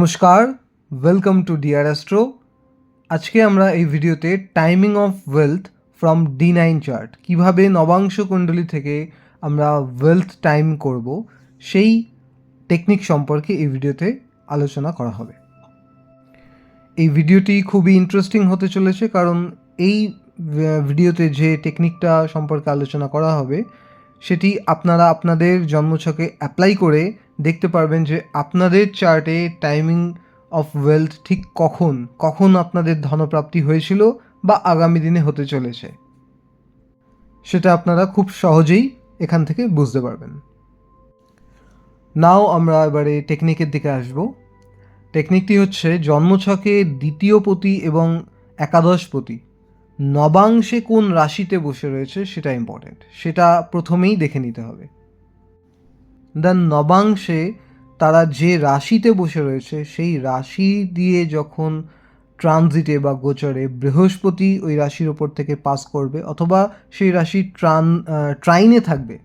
নমস্কার welcome to deer astro আজকে আমরা এই ভিডিওতে timing of wealth from D nine chart কীভাবে নবাংশ কুণ্ডলী থেকে আমরা ওয়েলথ টাইম করব, সেই টেকনিক সম্পর্কে এই ভিডিওতে আলোচনা করা হবে। এই ভিডিওটি খুবই ইন্টারেস্টিং হতে চলেছে, কারণ এই ভিডিওতে যে টেকনিকটা সম্পর্কে আলোচনা করা হবে, সেটি আপনারা আপনাদের জন্মছকে অ্যাপ্লাই করে দেখতে পারবেন যে আপনাদের চার্টে টাইমিং অফ ওয়েলথ ঠিক কখন কখন আপনাদের ধনপ্রাপ্তি হয়েছিল বা আগামী দিনে হতে চলেছে। সেটা আপনারা খুব সহজেই এখান থেকে বুঝতে পারবেন। নাও আমরা এবারে টেকনিকের দিকে আসব। টেকনিকটি হচ্ছে জন্মছকে দ্বিতীয় পতি এবং একাদশ পতি। নবাংশে কোন রাশিতে বসে রয়েছে সেটা ইম্পর্টেন্ট সেটা প্রথমেই দেখে নিতে হবে। দেন নবাংশে তারা যে রাশিতে বসে রয়েছে, সেই রাশি দিয়ে যখন ট্রানজিটে বা গোচরে বৃহস্পতি ওই রাশির ওপর থেকে পাস করবে অথবা সেই রাশি ট্রান ট্রাইনে থাকবে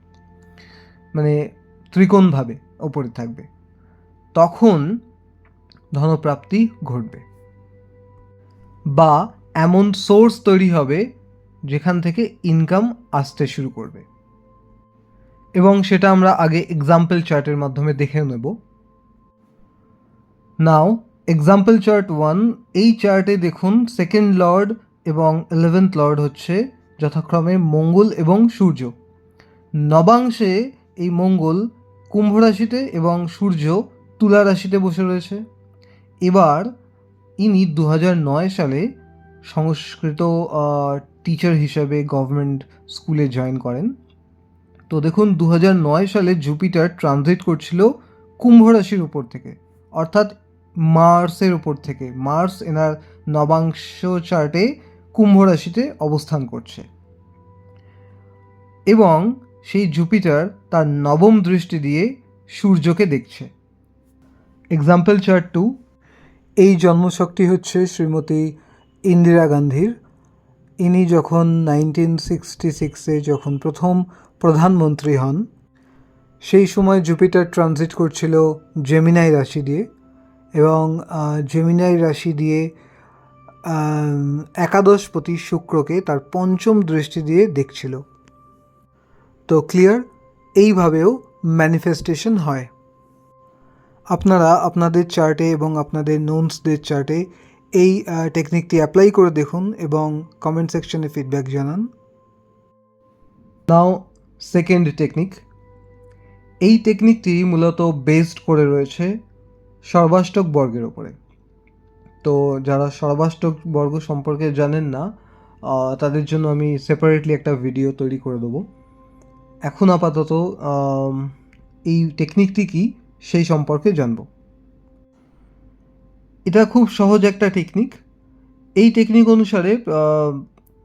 মানে ত্রিকোণভাবে ওপরে থাকবে, তখন ধনপ্রাপ্তি ঘটবে। বা এমন সোর্স তৈরি হবে যেখান থেকে ইনকাম আসতে শুরু করবে। এবং সেটা আমরা আগে এক্সাম্পল চার্টের মাধ্যমে দেখে নেব। নাও এক্সাম্পল চার্ট ওয়ান এই চার্টে দেখুন সেকেন্ড লর্ড এবং ইলেভেন্থ লর্ড হচ্ছে যথাক্রমে মঙ্গল এবং সূর্য। নবাংশে এই মঙ্গল কুম্ভ রাশিতে এবং সূর্য তুলা রাশিতে বসে রয়েছে। এবার ইনি দু নয় সালে সংস্কৃত টিচার হিসেবে গভর্নমেন্ট স্কুলে জয়েন করেন। তো দেখুন দু সালে জুপিটার ট্রানজিট করছিল কুম্ভ রাশির উপর থেকে, অর্থাৎ মার্সের উপর থেকে। মার্স এনার নবাংশ চার্টে কুম্ভ রাশিতে অবস্থান করছে। এবং সেই জুপিটার তার নবম দৃষ্টি দিয়ে সূর্যকে দেখছে। এক্সাম্পল চার্ট টু এই জন্মশক্তি হচ্ছে শ্রীমতী ইন্দিরা গান্ধীর। ইনি যখন নাইনটিন সিক্সটি সিক্সে যখন প্রথম প্রধানমন্ত্রী হন। সেই সময় জুপিটার ট্রানজিট করছিল জেমিনাই রাশি দিয়ে এবং জেমিনাই রাশি দিয়ে আম, একাদশপতি শুক্রকে তার পঞ্চম দৃষ্টি দিয়ে দেখছিল। তো ক্লিয়ার? এইভাবেও ম্যানিফেস্টেশন হয়। আপনারা আপনাদের চার্টে এবং আপনাদের নোনসদের চার্টে এই টেকনিকটি অ্যাপ্লাই করে দেখুন এবং কমেন্ট সেকশনে ফিডব্যাক জানান। Now second technique. এই টেকনিকটি মূলত বেসড করে রয়েছে সর্বাষ্টক বর্গের ওপরে তো যারা সর্বাষ্টক বর্গ সম্পর্কে জানেন না তাদের জন্য আমি সেপারেটলি একটা ভিডিও তৈরি করে দেবো। এখন আপাতত এই টেকনিকটি কি সেই সম্পর্কে জানব। এটা খুব সহজ একটা টেকনিক। এই টেকনিক অনুসারে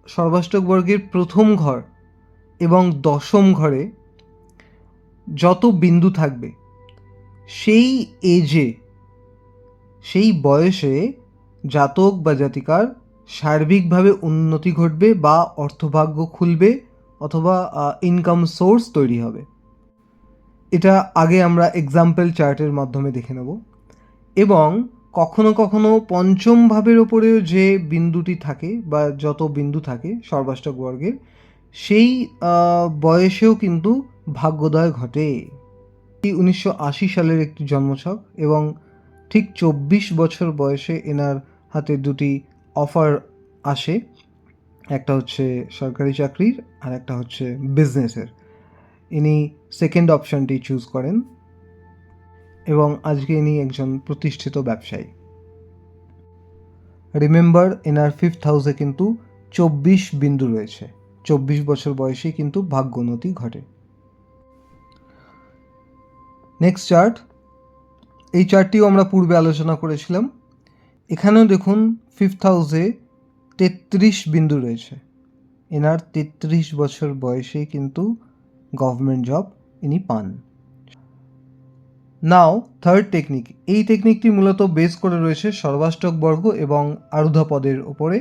সর্বাষ্টক বর্গের প্রথম ঘর এবং দশম ঘরে যত বিন্দু থাকবে, সেই এজে সেই বয়সে জাতক বা জাতিকার সার্বিকভাবে উন্নতি ঘটবে বা অর্থভাগ্য খুলবে অথবা ইনকাম সোর্স তৈরি হবে। এটা আগে আমরা এক্সাম্পল চার্টের মাধ্যমে দেখে নেব। এবং কখনো কখনো পঞ্চম ভাবের ওপরেও যে বিন্দুটি থাকে বা যত বিন্দু থাকে সর্বাষ্টক বর্গের সেই বয়সেও কিন্তু ভাগ্যোদয় ঘটে। উনিশশো আশি সালের একটি জন্মছক এবং ঠিক চব্বিশ বছর বয়সে এনার হাতে দুটি অফার আসে। একটা হচ্ছে সরকারি চাকরির আর একটা হচ্ছে বিজনেসের। ইনি সেকেন্ড অপশনটি চুজ করেন এবং আজকে ইনি একজন প্রতিষ্ঠিত ব্যবসায়ী। রিমেম্বার, এনার ফিফথ হাউসে কিন্তু চব্বিশ বিন্দু রয়েছে। চব্বিশ বছর বয়সে কিন্তু ভাগ্যোন্নতি ঘটে। নেক্সট চার্ট এই চার্টটিও আমরা পূর্বে আলোচনা করেছিলাম। এখানেও দেখুন ফিফথ হাউসে তেত্রিশ বিন্দু রয়েছে। এনার তেত্রিশ বছর বয়সে কিন্তু গভর্নমেন্ট জব ইনি পান। নাও থার্ড টেকনিক এই টেকনিকটি মূলত বেস করে রয়েছে সর্বাষ্টক বর্গ এবং আরুধা পদের ওপরে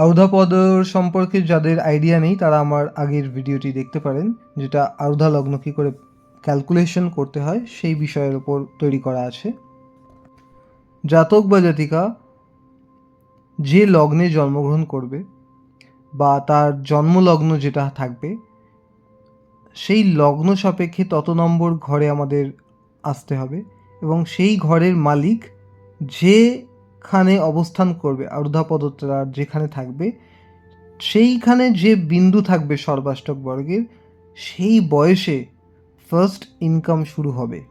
আরুধা পদ সম্পর্কে যাদের আইডিয়া নেই, তারা আমার আগের ভিডিওটি দেখতে পারেন, যেটা আরুধা লগ্ন কী করে ক্যালকুলেশন করতে হয়, সেই বিষয়ের ওপর তৈরি করা আছে। জাতক বা জাতিকা যে লগ্নে জন্মগ্রহণ করবে বা তার জন্মলগ্ন যেটা থাকবে, সেই লগ্ন সাপেক্ষে তত নম্বর ঘরে আমাদের আসতে হবে এবং সেই ঘরের মালিক যেখানে অবস্থান করবে আর্ধাপদতার যেখানে থাকবে, সেইখানে যে বিন্দু থাকবে সর্বাষ্টক বর্গের, সেই বয়সে ফার্স্ট ইনকাম শুরু হবে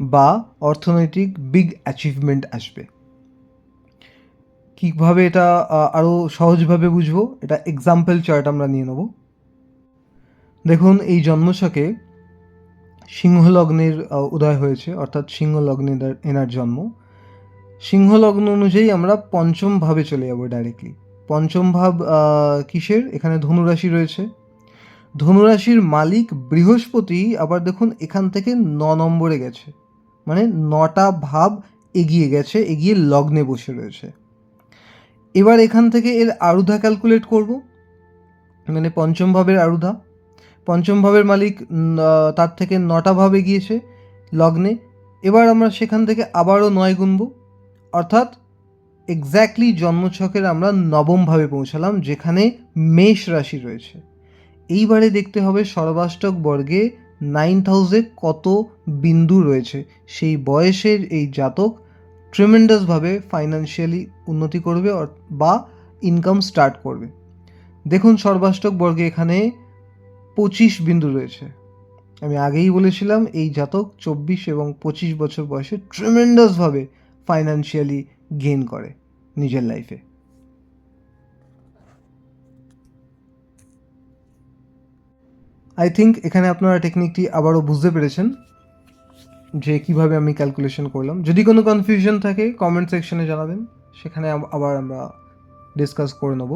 বা অর্থনৈতিক বিগ অ্যাচিভমেন্ট আসবে। কীভাবে এটা আরও সহজভাবে বুঝব? এটা এক্সাম্পল চার্ট আমরা নিয়ে নেব। দেখুন, এই জন্মছকে সিংহ লগ্নের উদয় হয়েছে, অর্থাৎ সিংহ লগ্নে এনার- এনার জন্ম। সিংহ লগ্ন অনুযায়ী আমরা পঞ্চম ভাবে চলে যাব ডাইরেক্টলি পঞ্চম ভাব কিসের? এখানে ধনুরাশি রয়েছে। ধনুরাশির মালিক বৃহস্পতি, আবার দেখুন এখান থেকে ন নম্বরে গেছে। মানে নটা ভাব এগিয়ে গেছে, এগিয়ে লগ্নে বসে রয়েছে। এবার এখান থেকে এর আরুধা ক্যালকুলেট করব। মানে পঞ্চম ভাবের আরুধা। পঞ্চম ভাবের মালিক তার থেকে নটা ভাবে গিয়েছে লগ্নে। এবার আমরা সেখান থেকে আবারও নয় গুনব। অর্থাৎ এক্স্যাক্টলি জন্মছকের আমরা নবম ভাবে পৌঁছালাম, যেখানে মেষ রাশি রয়েছে। এইবারে দেখতে হবে সর্বাষ্টক বর্গে নাইন্থ হাউসে কত বিন্দু রয়েছে। সেই বয়সের এই জাতক ট্রিমেন্ডাসভাবে ফাইন্যান্সিয়ালি উন্নতি করবে বা ইনকাম স্টার্ট করবে। দেখুন সর্বাষ্টক বর্গে এখানে পঁচিশ বিন্দু রয়েছে। আমি আগেই বলেছিলাম, এই জাতক চব্বিশ এবং পঁচিশ বছর বয়সে ট্রিমেন্ডাসভাবে ফাইন্যান্সিয়ালি গেইন করে নিজের লাইফে আই থিঙ্ক এখানে আপনারা টেকনিকটি আবারও বুঝতে পেরেছেন যে কীভাবে আমি ক্যালকুলেশন করলাম। যদি কোনো কনফিউশন থাকে কমেন্ট সেকশনে জানাবেন। সেখানে আবার আমরা ডিসকাস করে নেব।